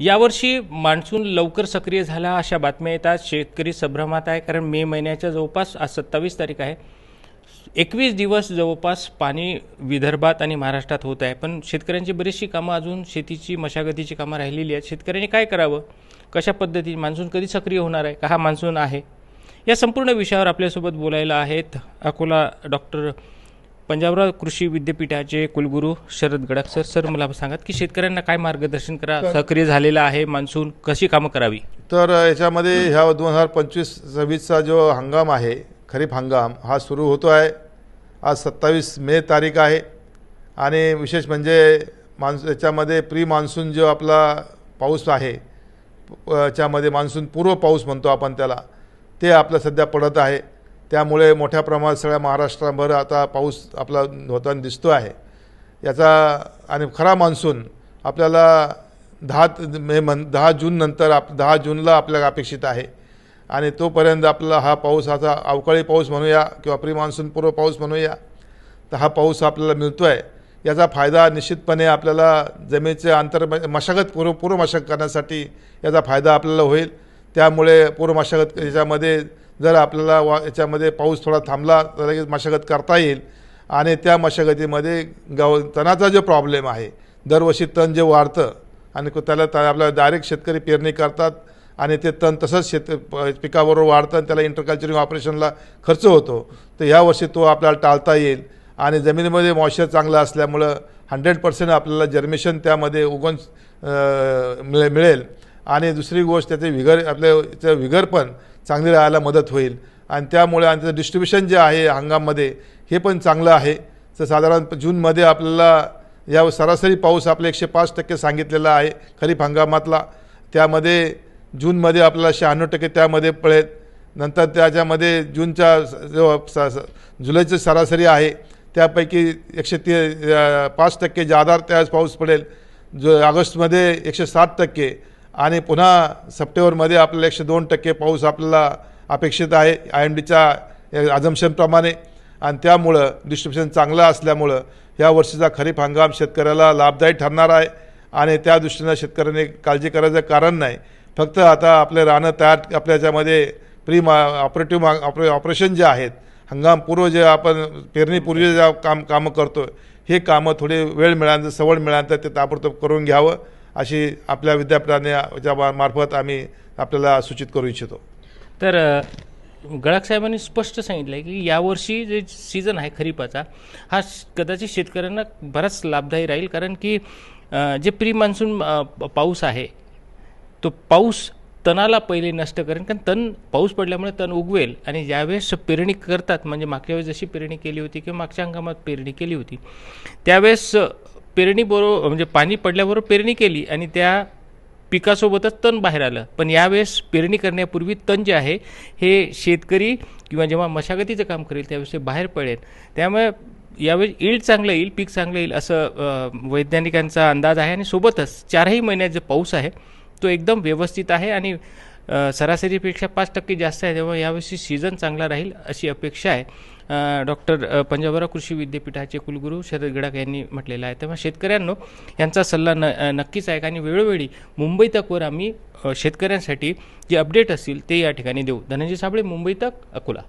यावर्षी मान्सून लवकर सक्रिय झाला अशा बातम्या येतात. शेतकरी संभ्रमात आहे कारण मे महिन्याच्या जवळपास आज सत्तावीस तारीख आहे एकवीस दिवस जवळपास पाणी विदर्भात आणि महाराष्ट्रात होत आहे. पण शेतकऱ्यांची बरीचशी कामं अजून शेतीची मशागतीची कामं राहिलेली आहेत. शेतकऱ्यांनी काय करावं? कशा पद्धतीने मान्सून कधी सक्रिय होणार आहे? का हा मान्सून आहे? या संपूर्ण विषयावर आपल्यासोबत बोलायला आहेत अकोला डॉक्टर पंजाबराव कृषी विद्यापीठाचे कुलगुरू शरद गडाख सर सर मला सांगा की शेतकऱ्यांना काय मार्गदर्शन करा सक्रिय झालेला आहे मान्सून कशी कामं करावी? तर याच्यामध्ये ह्या दोन हजार पंचवीस सव्वीसचा जो हंगाम आहे खरीप हंगाम हा सुरू होतो आहे आज सत्तावीस मे तारीख आहे. आणि विशेष म्हणजे मान्स याच्यामध्ये प्री मान्सून जो आपला पाऊस आहे याच्यामध्ये मान्सून पूर्व पाऊस म्हणतो आपण त्याला ते आपलं सध्या पडत आहे. त्यामुळे मोठ्या प्रमाणात सगळ्या महाराष्ट्राभर आता पाऊस आपला होताना दिसतो आहे. याचा आणि खरा मान्सून आपल्याला दहा मे मन दहा जूननंतर आप दहा जूनला आपल्याला अपेक्षित आहे. आणि तोपर्यंत आपला हा पाऊस आता अवकाळी पाऊस म्हणूया किंवा प्री मान्सून पूर्व पाऊस म्हणूया तर हा पाऊस आपल्याला मिळतो आहे याचा फायदा निश्चितपणे आपल्याला जमिनीचे अंतर मशागत पूर्व पूर्व मशागत करण्यासाठी याचा फायदा आपल्याला होईल. त्यामुळे पूर्व मशागत याच्यामध्ये जर आपल्याला वा याच्यामध्ये पाऊस थोडा थांबला तर लगेच मशागत करता येईल. आणि त्या मशागतीमध्ये गाव तणाचा जो प्रॉब्लेम आहे दरवर्षी तण जे वाढतं आणि त्याला त आपल्याला डायरेक्ट शेतकरी पेरणी करतात आणि ते तण तसंच शेत पिकाबरोबर वाढतं आणि त्याला इंटरकल्चरिंग ऑपरेशनला खर्च होतो. तर यावर्षी तो आपल्याला टाळता येईल. आणि जमिनीमध्ये मॉइश्चर चांगलं असल्यामुळं हंड्रेड पर्सेंट आपल्याला जर्मेशन त्यामध्ये उगवून मिळे मिळेल. आणि दुसरी गोष्ट त्याचे विगर आपल्या त्याचं विगर पण चांगली राहायला मदत होईल. आणि त्यामुळे आणि त्याचं डिस्ट्रीब्युशन जे आहे हंगाममध्ये हे पण चांगलं आहे. तर साधारण जूनमध्ये आपल्याला या सरासरी पाऊस आपला एकशे पाच टक्के सांगितलेला आहे खरीप हंगामातला. त्यामध्ये जूनमध्ये आपल्याला शहाण्णव टक्के त्यामध्ये पळेल. नंतर त्याच्यामध्ये जूनच्या स- जो स- जुलैची सरासरी आहे त्यापैकी एकशे ती पाच टक्के जादार त्यावेळेस पाऊस पडेल. जो ऑगस्टमध्ये एकशे सात टक्के. आणि पुन्हा सप्टेंबरमध्ये आपल्याला एकशे दोन टक्के पाऊस आपल्याला अपेक्षित आहे. आय एम डीच्या अजम्शनप्रमाणे आणि त्यामुळं डिस्ट्रीब्युशन चांगलं असल्यामुळं या वर्षीचा खरीप हंगाम शेतकऱ्याला लाभदायी ठरणार आहे. आणि त्या दृष्टीनं शेतकऱ्यांनी काळजी करायचं कारण नाही. फक्त आता आपले रानं तयार आपल्या याच्यामध्ये प्री मा ऑपरेटिव्ह मा ऑपरे ऑपरेशन जे आहेत हंगामपूर्व जे आपण पेरणीपूर्वी जे काम कामं करतो हे कामं थोडे वेळ मिळाल्यानंतर सवड मिळाल्यानंतर ते ताबडतोब करून घ्यावं. अशी आपल्या विद्यापीठाने मार्फत आम्ही आपल्याला सूचित करू इच्छितो. तर अ, साहेबांनी स्पष्ट सांगितलं आहे की यावर्षी जे सीझन आहे खरीपाचा हा कदाचित शेतकऱ्यांना बराच लाभदायी राहील कारण की जे प्री मान्सून पाऊस आहे तो पाऊस तणाला पहिले नष्ट करेन. कारण तण पाऊस पडल्यामुळे तण उगवेल आणि ज्यावेळेस पेरणी करतात म्हणजे मागच्या वेळेस जशी पेरणी केली होती किंवा मागच्या हंगामात पेरणी केली होती त्यावेळेस पेरणीबरोबर म्हणजे पाणी पडल्याबरोबर पेरणी केली आणि त्या पिकासोबतच तण बाहेर आलं. पण यावेळेस पेरणी करण्यापूर्वी तण जे आहे हे शेतकरी किंवा जेव्हा मशागतीचं काम करेल त्यावेळेस ते बाहेर पडेल. त्यामुळे यावेळेस इल्ड चांगलं येईल पीक चांगलं येईल असं वैज्ञानिकांचा अंदाज आहे आणि सोबतच चारही महिन्यात जो पाऊस आहे तो एकदम व्यवस्थित आहे आणि सरासरीपेक्षा पाच टक्के जास्त आहे. तेव्हा यावर्षी सीझन चांगला राहील अशी अपेक्षा आहे. डॉक्टर पंजाबराव कृषी विद्यापीठाचे कुलगुरू शरद गडाख यांनी म्हटलेलं आहे. तेव्हा शेतकऱ्यांनो यांचा सल्ला न नक्कीच आहे आणि वेळोवेळी मुंबई तकवर आम्ही शेतकऱ्यांसाठी जे अपडेट असतील ते या ठिकाणी देऊ. धनंजय साबळे मुंबई तक अकोला.